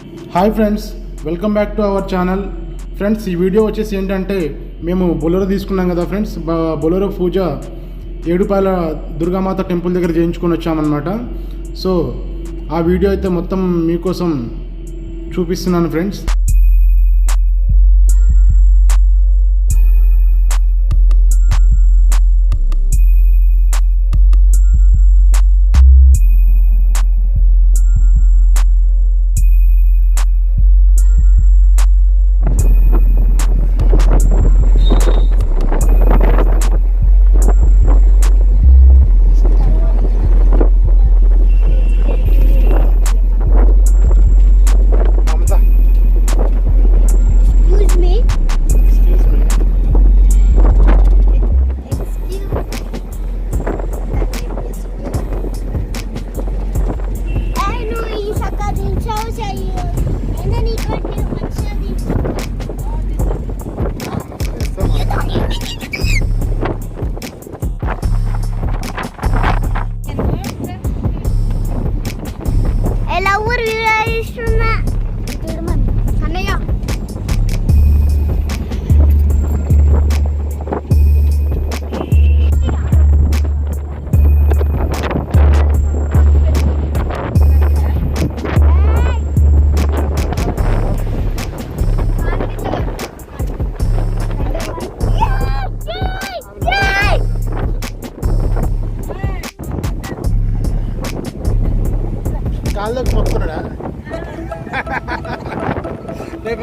Hi friends welcome back to our channel friends ఈ video వచ్చేసి ఏంటంటే మేము బొలెరో తీసుకున్నాం కదా ఫ్రెండ్స్ బ- బొలెరో పూజ ఏడుపాయల దుర్గామాత టెంపుల్ దగ్గర చేయించుకొని వచ్చామన్నమాట. సో ఆ వీడియో అయితే మొత్తం మీకోసం చూపిస్తున్నాను ఫ్రెండ్స్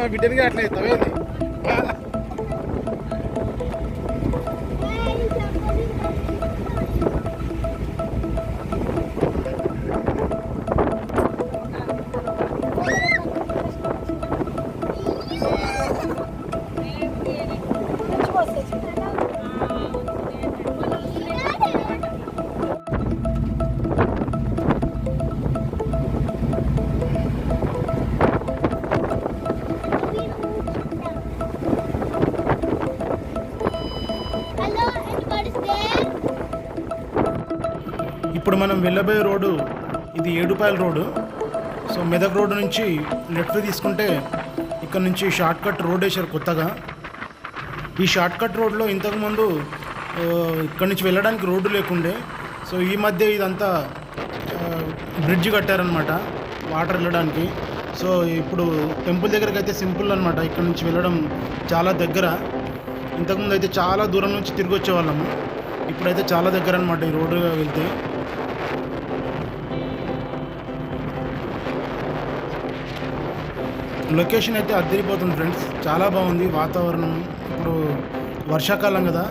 గిడ్డనిగా మా అట్లా అవుతావేంది ఇప్పుడు మనం వెళ్ళబోయే రోడ్డు ఇది Edupayala road. So Medak road నుంచి లెఫ్ట్ తీసుకుంటే ఇక్కడ నుంచి షార్ట్ కట్ రోడ్ వేశారు కొత్తగా. ఈ షార్ట్ కట్ రోడ్లో ఇంతకుముందు ఇక్కడ నుంచి వెళ్ళడానికి రోడ్డు లేకుండే. సో ఈ మధ్య ఇదంతా బ్రిడ్జ్ కట్టారనమాట వాటర్ వెళ్ళడానికి. సో ఇప్పుడు టెంపుల్ దగ్గరికి అయితే సింపుల్ అనమాట ఇక్కడ నుంచి వెళ్ళడం చాలా దగ్గర. ఇంతకుముందు అయితే చాలా దూరం నుంచి తిరిగి వచ్చేవాళ్ళము. ఇప్పుడైతే చాలా దగ్గర అనమాట ఈ రోడ్డు వెళ్తే. లొకేషన్ అయితే అద్దరిపోతుంది ఫ్రెండ్స్. చాలా బాగుంది వాతావరణం. ఇప్పుడు వర్షాకాలం కదా.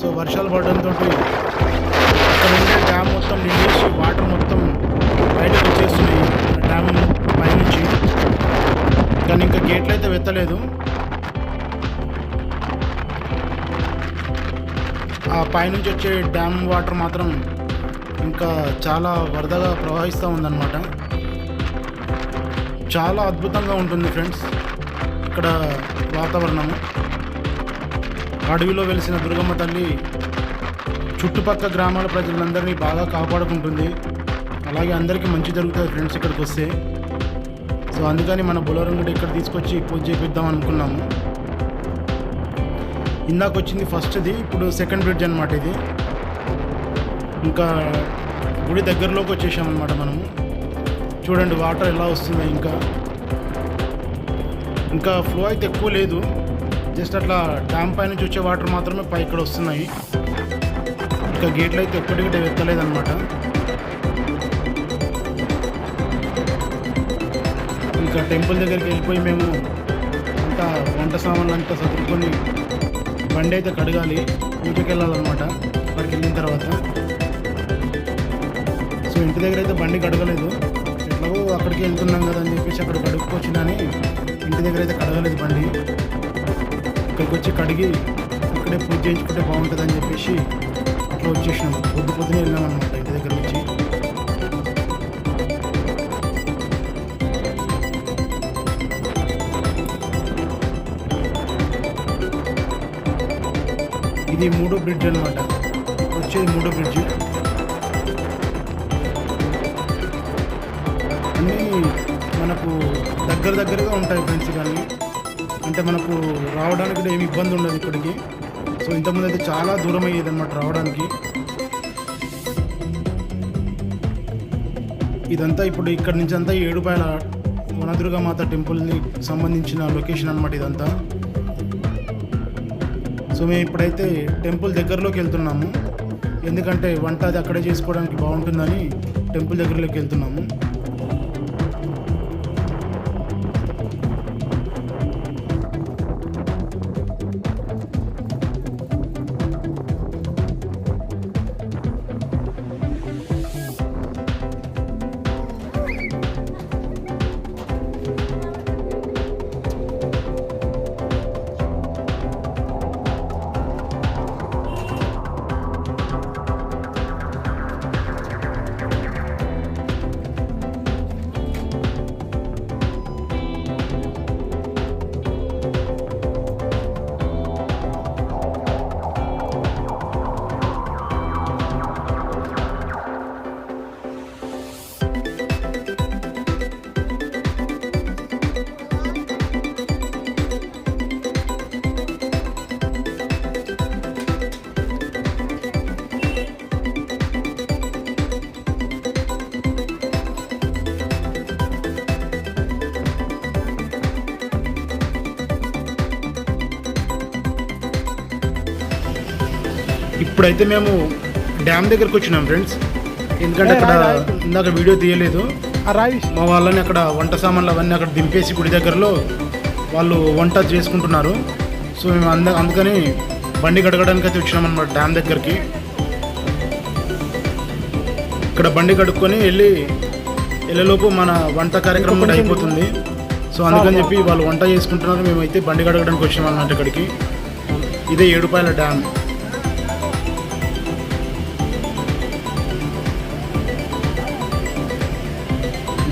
సో వర్షాలు పడడంతో ఉండే డ్యామ్ మొత్తం నిండేసి వాటర్ మొత్తం బయటకు వచ్చేస్తున్నాయి. డ్యామ్ పైనుంచి. కానీ ఇంకా గేట్లు అయితే వెత్తలేదు. ఆ పైనుంచి వచ్చే డ్యామ్ వాటర్ మాత్రం ఇంకా చాలా వరదగా ప్రవహిస్తూ ఉందన్నమాట. చాలా అద్భుతంగా ఉంటుంది ఫ్రెండ్స్. ఇక్కడ వాతావరణము. అడవిలో వెలిసిన దుర్గమ్మ తల్లి చుట్టుపక్కల గ్రామాల ప్రజలందరినీ బాగా కాపాడుకుంటుంది. అలాగే అందరికీ మంచి జరుగుతుంది ఫ్రెండ్స్ ఇక్కడికి వస్తే. సో అందుకని మన బొలరం కూడా ఇక్కడ తీసుకొచ్చి పూజ చేపిద్దాం అనుకున్నాము. ఇందాక వచ్చింది ఫస్ట్ది ఇప్పుడు సెకండ్ బ్రిడ్జ్ అనమాట ఇది. ఇంకా గుడి దగ్గరలోకి వచ్చేసామన్నమాట మనము. చూడండి వాటర్ ఎలా వస్తుందో ఇంకా. ఇంకా ఫ్లో అయితే ఎక్కువ లేదు. జస్ట్ అట్లా డ్యామ్ పై నుంచి వచ్చే వాటర్ మాత్రమే పై ఇక్కడ వస్తున్నాయి. ఇంకా గేట్లు అయితే ఎప్పటికీ ఎత్తలేదన్నమాట. ఇంకా టెంపుల్ దగ్గరికి వెళ్ళిపోయి మేము అంతా వంట సామాన్లు అంతా సర్దుకొని బండి అయితే కడగాలి. పూజకి వెళ్ళాలన్నమాట. అక్కడికి వెళ్ళిన తర్వాత. సో ఇంటి దగ్గర అయితే బండి కడగలేదు. అక్కడికి వెళ్తున్నాం కదా అని చెప్పేసి అక్కడ కడుక్కొచ్చినా ఇంటి దగ్గర అయితే కడగలేదు బండి. ఇక్కడికి వచ్చి కడిగి ఇక్కడే పూజ చేయించుకుంటే బాగుంటుంది అని చెప్పేసి అట్లా వచ్చేసినాం. పొద్దు పొద్దునే వెళ్ళాం అనమాట ఇంటి దగ్గర నుంచి. ఇది మూడో బ్రిడ్జ్ అనమాట వచ్చేది మూడో బ్రిడ్జ్. మనకు దగ్గర దగ్గరగా ఉంటాయి ఫ్రెండ్స్ కానీ. అంటే మనకు రావడానికి కూడా ఏమి ఇబ్బంది ఉండదు ఇక్కడికి సో ఇంతకుముందు అయితే చాలా దూరం అయ్యేది అనమాట రావడానికి. ఇదంతా ఇప్పుడు ఇక్కడ నుంచి అంతా ఏడుపాయల వనదుర్గా మాత టెంపుల్ని సంబంధించిన లొకేషన్ అనమాట ఇదంతా. సో మేము ఇప్పుడైతే టెంపుల్ దగ్గరలోకి వెళ్తున్నాము. ఎందుకంటే వంట అది అక్కడే చేసుకోవడానికి బాగుంటుందని టెంపుల్ దగ్గరలోకి వెళ్తున్నాము. ఇప్పుడైతే మేము డ్యామ్ దగ్గరకు వచ్చినాం ఫ్రెండ్స్. ఎందుకంటే అక్కడ ఇందాక వీడియో తీయలేదు. మా వాళ్ళని అక్కడ వంట సామాన్లు అవన్నీ అక్కడ దింపేసి గుడి దగ్గరలో వాళ్ళు వంట చేసుకుంటున్నారు. సో మేము అంద అందుకని బండి గడగడానికి అయితే వచ్చినాం అనమాట డ్యామ్ దగ్గరికి. ఇక్కడ బండి కడుక్కొని వెళ్ళి వెళ్ళేలోపు మన వంట కార్యక్రమం కూడా అయిపోతుంది. సో అందుకని చెప్పి వాళ్ళు వంట చేసుకుంటున్నారు. మేమైతే బండి కడగడానికి వచ్చినాం అన్నమాట ఇక్కడికి. ఇదే ఏడుపాయల డ్యామ్.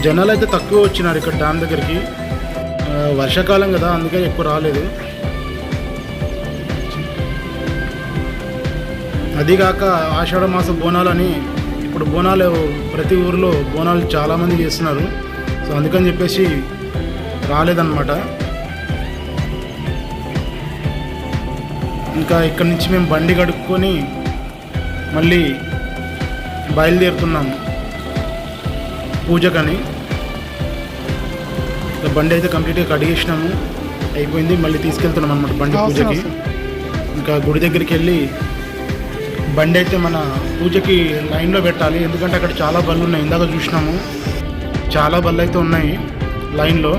జనాలు అయితే తక్కువ వచ్చినారు ఇక్కడ డ్యామ్ దగ్గరికి. వర్షాకాలం కదా అందుకే ఎక్కువ రాలేదు. అదిగాక ఆషాఢ మాస బోనాలని ఇప్పుడు బోనాలు ప్రతి ఊరిలో బోనాలు చాలామంది చేస్తున్నారు. సో అందుకని చెప్పేసి రాలేదన్నమాట. ఇంకా ఇక్కడ నుంచి మేము బండి కడుక్కొని మళ్ళీ బయలుదేరుతున్నాము. పూజకని. బండి అయితే కంప్లీట్గా కడిగేసినాము. అయిపోయింది. మళ్ళీ తీసుకెళ్తున్నాం అనమాట బండి పూజకి. ఇంకా గుడి దగ్గరికి వెళ్ళి బండి అయితే మన పూజకి లైన్లో పెట్టాలి. ఎందుకంటే అక్కడ చాలా బళ్ళు ఉన్నాయి. ఇందాక చూసినాము. చాలా బళ్ళు అయితే ఉన్నాయి లైన్లో.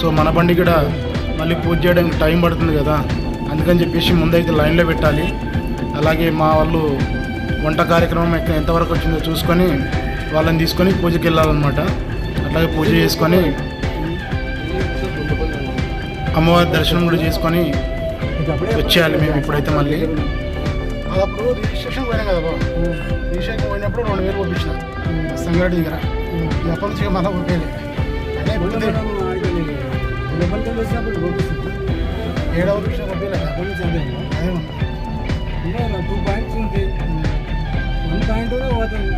సో మన బండి కూడా మళ్ళీ పూజ చేయడానికి టైం పడుతుంది కదా. అందుకని చెప్పేసి ముందైతే లైన్లో పెట్టాలి. అలాగే మా వాళ్ళు వంట కార్యక్రమం ఎంతవరకు వచ్చిందో చూసుకొని వాళ్ళని తీసుకొని పూజకి వెళ్ళాలన్నమాట. అట్లాగే పూజ చేసుకొని అమ్మవారి దర్శనం కూడా చేసుకొని వచ్చేయాలి మేము ఇప్పుడైతే మళ్ళీ. అప్పుడు రిజిస్ట్రేషన్ పోయినా కదా బాబు. రిజిస్ట్రేషన్ పోయినప్పుడు రెండు వేలు పంపించిన. సంగారెడ్డి దగ్గర. ఎప్పటి నుంచి అదే గుర్తుంది ఏడవ రిజిస్ట్రేషన్ పంపించలేదు అదే ఉంది. టూ పాయింట్స్ ఉంటాయి వన్ పాయింట్ కూడా పోతుంది.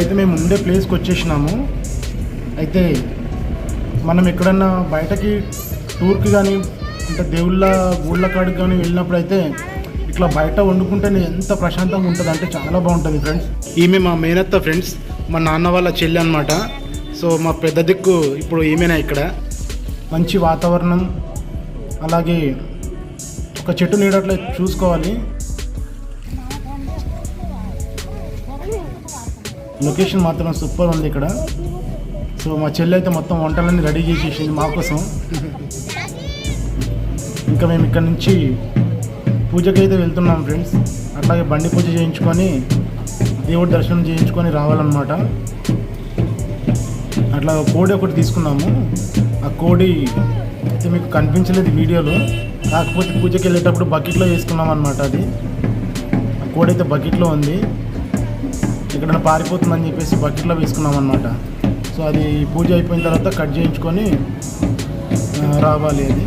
ఇప్పుడైతే మేము ఉండే ప్లేస్కి వచ్చేసినాము. అయితే మనం ఎక్కడన్నా బయటకి టూర్కి కానీ అంటే దేవుళ్ళ గుళ్ళ కాడికి కానీ వెళ్ళినప్పుడు అయితే ఇట్లా బయట వండుకుంటేనే ఎంత ప్రశాంతంగా ఉంటుంది అంటే చాలా బాగుంటుంది ఫ్రెండ్స్. ఈమె మా మేనత్త ఫ్రెండ్స్ మా నాన్న వాళ్ళ చెల్లి అనమాట సో మా పెద్ద దిక్కు ఇప్పుడు ఈమెనా ఇక్కడ. మంచి వాతావరణం అలాగే ఒక చెట్టు నీడట్లో చూసుకోవాలి. లొకేషన్ మాత్రం సూపర్ ఉంది ఇక్కడ. సో మా చెల్లి అయితే మొత్తం వంటలన్నీ రెడీ చేసేసింది మా కోసం ఇంకా మేము ఇక్కడ నుంచి పూజకి అయితే వెళ్తున్నాం ఫ్రెండ్స్. అట్లాగే బండి పూజ చేయించుకొని దేవుడి దర్శనం చేయించుకొని రావాలన్నమాట. అట్లా కోడి ఒకటి తీసుకున్నాము. ఆ కోడి అయితే మీకు కనిపించలేదు వీడియోలో. కాకపోతే పూజకి వెళ్ళేటప్పుడు బకెట్లో వేసుకున్నాం అనమాట అది. ఆ కోడి అయితే బకెట్లో ఉంది. ఇక్కడ పారిపోతుందని చెప్పేసి బకెట్లో వేసుకున్నాం అనమాట సో అది పూజ అయిపోయిన తర్వాత కట్ చేయించుకొని రావాలి అది.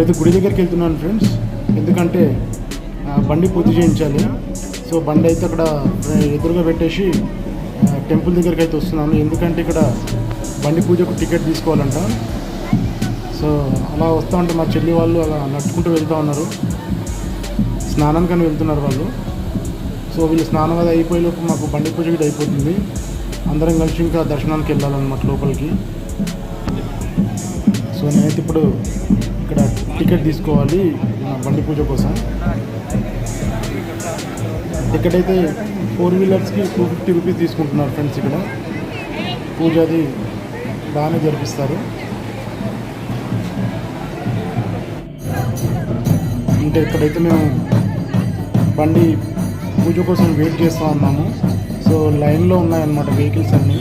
ప్రతి గుడి దగ్గరికి వెళ్తున్నాను ఫ్రెండ్స్ ఎందుకంటే బండి పూర్తి చేయించాలి. సో బండి అయితే అక్కడ ఎదురుగా పెట్టేసి టెంపుల్ దగ్గరికి అయితే వస్తున్నాను. ఎందుకంటే ఇక్కడ బండి పూజకు టికెట్ తీసుకోవాలంట. సో అలా వస్తూ ఉంటే మా చెల్లి వాళ్ళు అలా నడుచుకుంటూ వెళ్తూ ఉన్నారు. స్నానానికని వెళ్తున్నారు వాళ్ళు. సో వీళ్ళు స్నానం అది అయిపోయేలోపు మాకు బండి పూజ కూడా అయిపోతుంది. అందరం కలిసి ఇంకా దర్శనానికి వెళ్ళాలన్నమాట లోపలికి. సో నేనైతే ఇప్పుడు టికెట్ తీసుకోవాలి బండి పూజ కోసం. ఇక్కడైతే ఫోర్ వీలర్స్కి టూ ఫిఫ్టీ రూపీస్ తీసుకుంటున్నారు ఫ్రెండ్స్ ఇక్కడ. పూజ అది బాగానే జరిపిస్తారు. అంటే ఇక్కడైతే మేము బండి పూజ కోసం వెయిట్ చేస్తూ ఉన్నాము. సో లైన్లో ఉన్నాయన్నమాట వెహికల్స్ అన్నీ.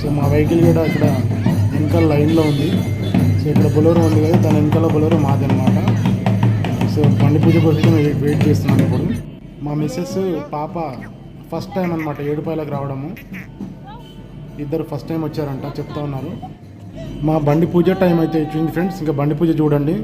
సో మా వెహికల్ కూడా ఇక్కడ ఇంకా లైన్లో ఉంది. సో ఇక్కడ బొలెరో ఉంది కదా దాని వెనకాల బొలెరో మాది అనమాట సో బండి పూజ కోసం వెయిట్ వెయిట్ చేస్తున్నాను ఇప్పుడు. మా మిస్సెస్ పాప ఫస్ట్ టైం అనమాట ఏడుపాయలకు రావడము. ఇద్దరు ఫస్ట్ టైం వచ్చారంట చెప్తా ఉన్నారు. మా బండి పూజ టైం అయితే ఫ్రెండ్స్ ఇంకా బండి పూజ చూడండి.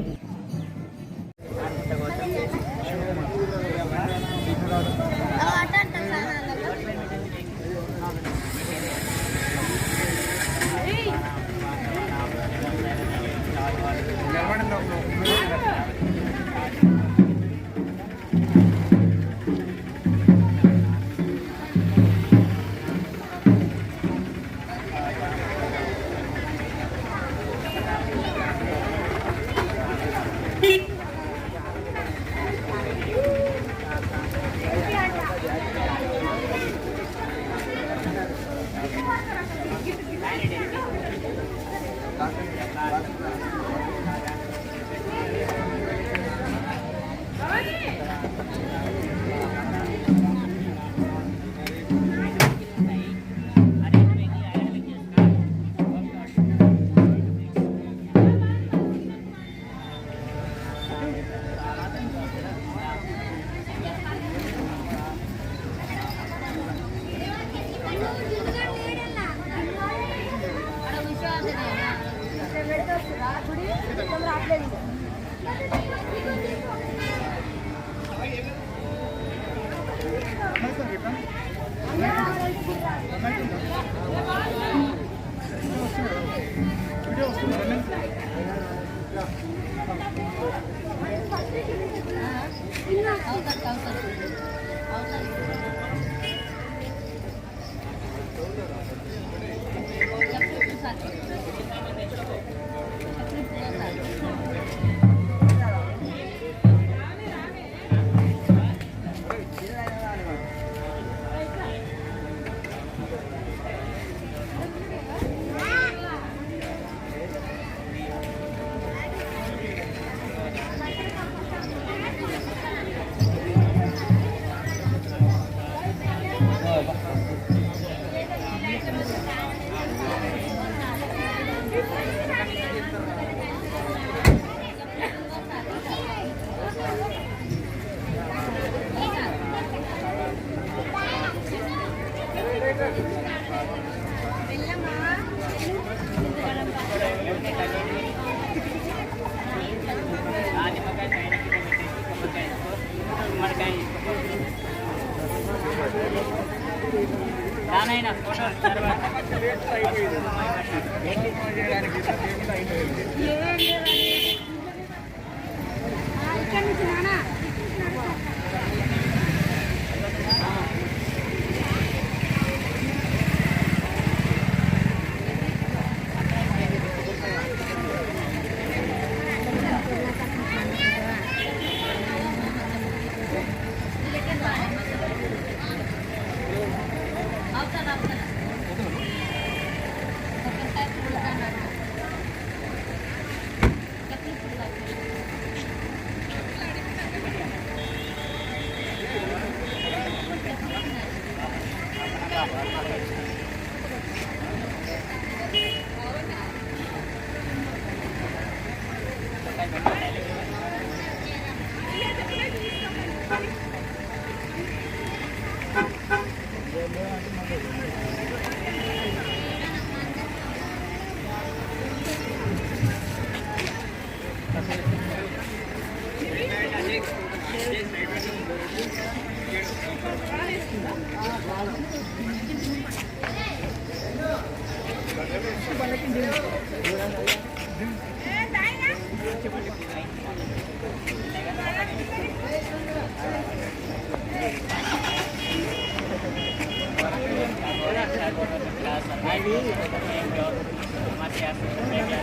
ఇక్కడ నుంచి నానా.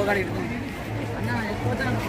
ఒకటి ఇట్టుకో. అన్న ఎక్కువ బండి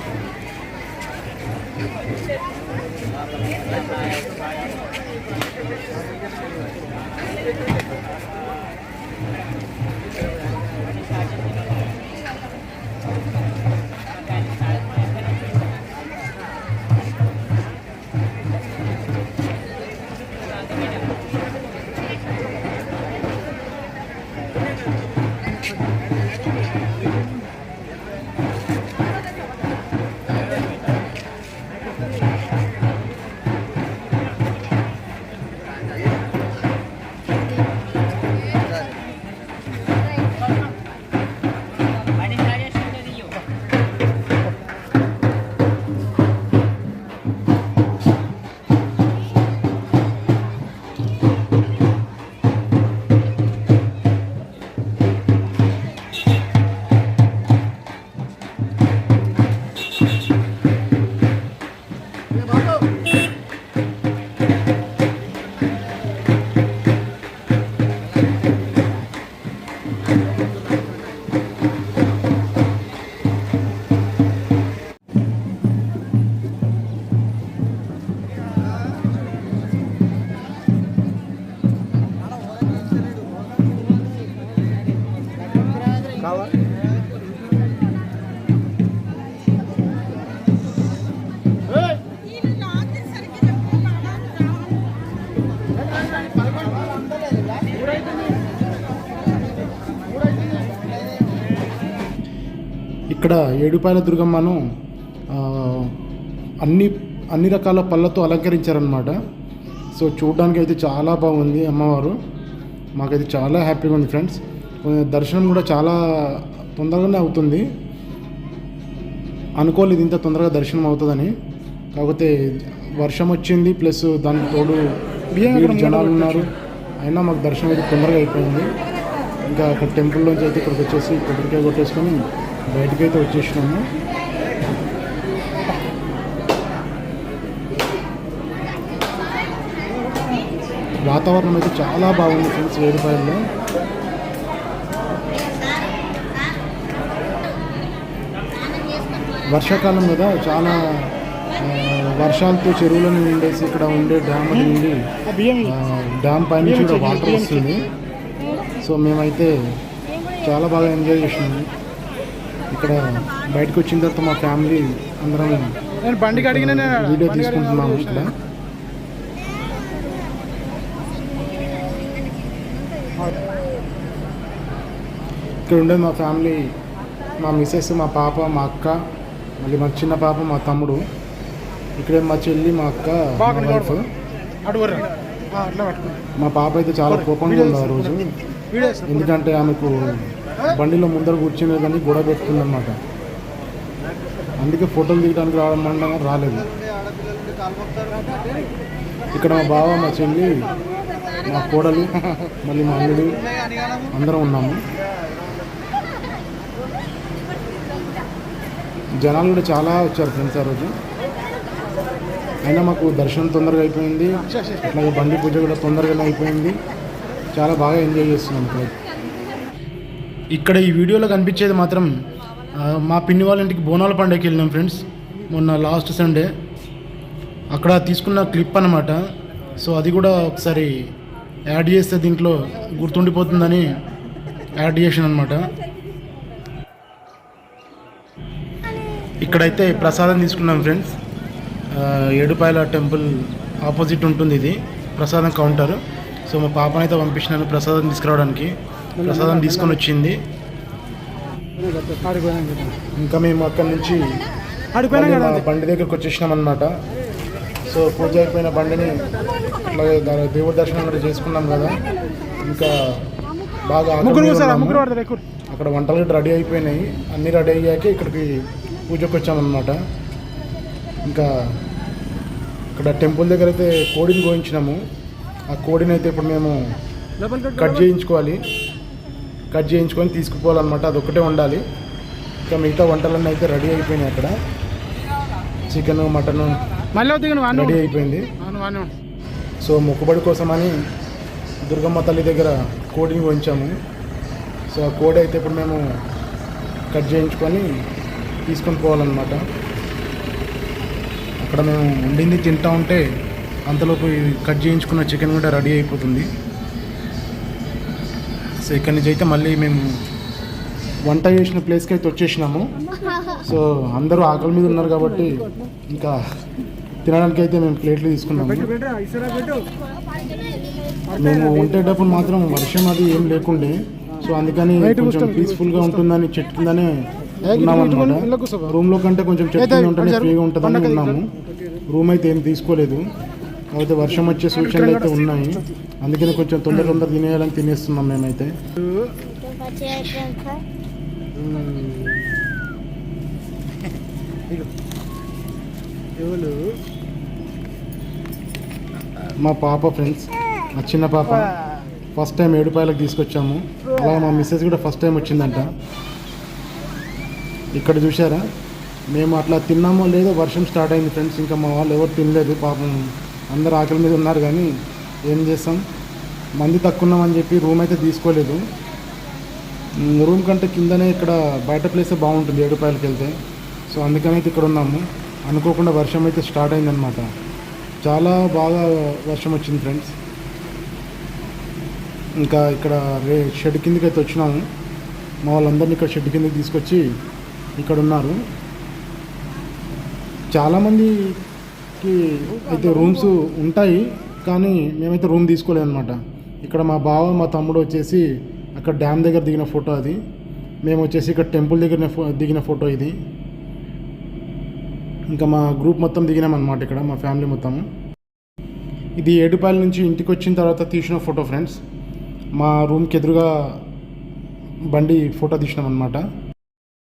ఇక్కడ ఏడుపాయల దుర్గమ్మను అన్ని అన్ని రకాల పళ్ళతో అలంకరించారనమాట సో చూడడానికి అయితే చాలా బాగుంది అమ్మవారు. మాకైతే చాలా హ్యాపీగా ఉంది ఫ్రెండ్స్. దర్శనం కూడా చాలా తొందరగానే అవుతుంది. అనుకోలేదు ఇంత తొందరగా దర్శనం అవుతుందని. కాకపోతే వర్షం వచ్చింది ప్లస్ దానికి తోడు జనాలు ఉన్నారు. అయినా మాకు దర్శనం అయితే తొందరగా అయిపోయింది. ఇంకా అక్కడ టెంపుల్లోంచి అయితే ఇక్కడికి వచ్చేసి కొబ్బరికాయ కొట్టేసుకొని బయటకైతే వచ్చేసినాము. వాతావరణం అయితే చాలా బాగుంది ఫ్రెండ్స్ ఏడుపాయల్లో వర్షాకాలం కదా చాలా వర్షాలతో చెరువులను నిండేసి ఇక్కడ ఉండే డ్యామ్ నిండి డ్యామ్ పైనుంచి కూడా వాటర్ వస్తుంది. సో మేమైతే చాలా బాగా ఎంజాయ్ చేసినాము. ఇక్కడ బయటకు వచ్చిన తర్వాత మా ఫ్యామిలీ అందరం నేను బండికి అడిగిన వీడియో తీసుకుంటున్నాము ఇక్కడ. ఇక్కడ ఉండే మా ఫ్యామిలీ మా మిస్సెస్ మా పాప మా అక్క మళ్ళీ మా చిన్న పాప మా తమ్ముడు ఇక్కడే మా చెల్లి మా అక్క మా వైఫ్ మా పాప అయితే చాలా కోపంగా ఉంది ఆ రోజు. ఎందుకంటే ఆమెకు బండిలో ముందర కూర్చునే కానీ గొడవ పెట్టుకుందన్నమాట అందుకే ఫోటోలు దిగడానికి రావడం అనగా రాలేదు. ఇక్కడ మా బావ మా చెల్లి మా కోడలు మళ్ళీ మా అల్లుడు అందరం ఉన్నాము. జనాలు కూడా చాలా వచ్చారు ఫ్రెండ్స్ ఆ రోజు. అయినా మాకు దర్శనం తొందరగా అయిపోయింది. అట్లాగే బండి పూజ కూడా తొందరగానే అయిపోయింది. చాలా బాగా ఎంజాయ్ చేస్తున్నాం. ఇక్కడ ఈ వీడియోలో కనిపించేది మాత్రం మా పిన్ని వాళ్ళ ఇంటికి బోనాల పండుగకి వెళ్ళినాం ఫ్రెండ్స్. మొన్న లాస్ట్ సండే. అక్కడ తీసుకున్న క్లిప్ అనమాట సో అది కూడా ఒకసారి యాడ్ చేస్తే దీంట్లో గుర్తుండిపోతుందని యాడ్ చేసాను అనమాట ఇక్కడైతే ప్రసాదం తీసుకున్నాం ఫ్రెండ్స్. ఏడుపాయల టెంపుల్ ఆపోజిట్ ఉంటుంది ఇది ప్రసాదం కౌంటర్. సో మా పాపనైతే పంపించినాను ప్రసాదం తీసుకురావడానికి. ప్రసాదం తీసుకొని వచ్చింది. ఇంకా మేము అక్కడి నుంచి బండి దగ్గరకు వచ్చేసినాం అనమాట సో పూజ అయిపోయిన బండిని అట్లాగే దా- దేవుడి దర్శనం కూడా చేసుకున్నాం కదా. ఇంకా బాగా అక్కడ వంటలు కూడా రెడీ అయిపోయినాయి. అన్నీ రెడీ అయ్యాక ఇక్కడికి పూజకు వచ్చామన్నమాట ఇంకా ఇక్కడ టెంపుల్ దగ్గర అయితే కోడిని గోయించినాము ఆ కోడిని అయితే ఇప్పుడు మేము కట్ చేయించుకోవాలి. కట్ చేయించుకొని తీసుకుపోవాలన్నమాట. అది ఒక్కటే ఉండాలి ఇంకా మిగతా వంటలన్నీ అయితే రెడీ అయిపోయినాయి అక్కడ. చికెన్ మటన్ రెడీ అయిపోయింది. సో మొక్కుబడి కోసమని దుర్గమ్మ తల్లి దగ్గర కోడిని ఉంచాము సో ఆ కోడి అయితే ఇప్పుడు మేము కట్ చేయించుకొని తీసుకొని పోవాలన్నమాట. అక్కడ మేము వండింది తింటా ఉంటే అంతలోపు కట్ చేయించుకున్న చికెన్ కూడా రెడీ అయిపోతుంది. సో ఇక్కడి నుంచి అయితే మళ్ళీ మేము వంట చేసిన ప్లేస్కి అయితే వచ్చేసినాము. సో అందరూ ఆకలి మీద ఉన్నారు కాబట్టి ఇంకా తినడానికి అయితే మేము ప్లేట్లు తీసుకున్నాము. మేము వండేటప్పుడు మాత్రం వర్షం అది ఏం లేకుండే. సో అందుకని కొంచెం పీస్ఫుల్గా ఉంటుందని చెట్టు కిందనే ఉన్నామన్నమాట రూమ్లో కంటే కొంచెం చెట్టు ఉంటేనే ఫ్రీగా ఉంటుందని ఉన్నాము. రూమ్ అయితే ఏం తీసుకోలేదు. అయితే వర్షం వచ్చే సూచనలు అయితే ఉన్నాయి. అందుకని కొంచెం తొందర తొందర తినేయాలని తినేస్తున్నాం మేమైతే. మా పాప ఫ్రెండ్స్ మా చిన్న పాప ఫస్ట్ టైం ఏడుపాయలకు తీసుకొచ్చాము. అలా మా మిస్సెస్ కూడా ఫస్ట్ టైం వచ్చిందంట. ఇక్కడ చూసారా మేము అట్లా తిన్నామో లేదో వర్షం స్టార్ట్ అయింది ఫ్రెండ్స్ ఇంకా మా వాళ్ళు ఎవరు తినలేదు పాపం అందరు ఆకలి మీద ఉన్నారు కానీ ఏం చేస్తాం? మంది తక్కువ ఉన్నామని చెప్పి రూమ్ అయితే తీసుకోలేదు. రూమ్ కంటే కిందనే ఇక్కడ బయట ప్లేసే బాగుంటుంది ఏడుపాయలకి వెళ్తే. సో అందుకని అయితే ఇక్కడ ఉన్నాము. అనుకోకుండా వర్షం అయితే స్టార్ట్ అయిందనమాట చాలా బాగా వర్షం వచ్చింది ఫ్రెండ్స్ ఇంకా ఇక్కడ రే షెడ్ కిందకి అయితే వచ్చినాము. మా వాళ్ళందరినీ ఇక్కడ షెడ్ కిందకి తీసుకొచ్చి ఇక్కడ ఉన్నారు. చాలామంది చాలామందికి అయితే రూమ్స్ ఉంటాయి కానీ మేమైతే రూమ్ తీసుకోలేదు అనమాట ఇక్కడ మా బావ మా తమ్ముడు వచ్చేసి అక్కడ డ్యామ్ దగ్గర దిగిన ఫోటో అది. మేము వచ్చేసి ఇక్కడ టెంపుల్ దగ్గర ఫో- దిగిన ఫోటో ఇది. ఇంకా మా గ్రూప్ మొత్తం దిగినామన్నమాట ఇక్కడ మా ఫ్యామిలీ మొత్తం. ఇది ఏడుపాయల నుంచి ఇంటికి వచ్చిన తర్వాత తీసిన ఫోటో ఫ్రెండ్స్. మా రూమ్కి ఎదురుగా బండి ఫోటో తీసినాం అనమాట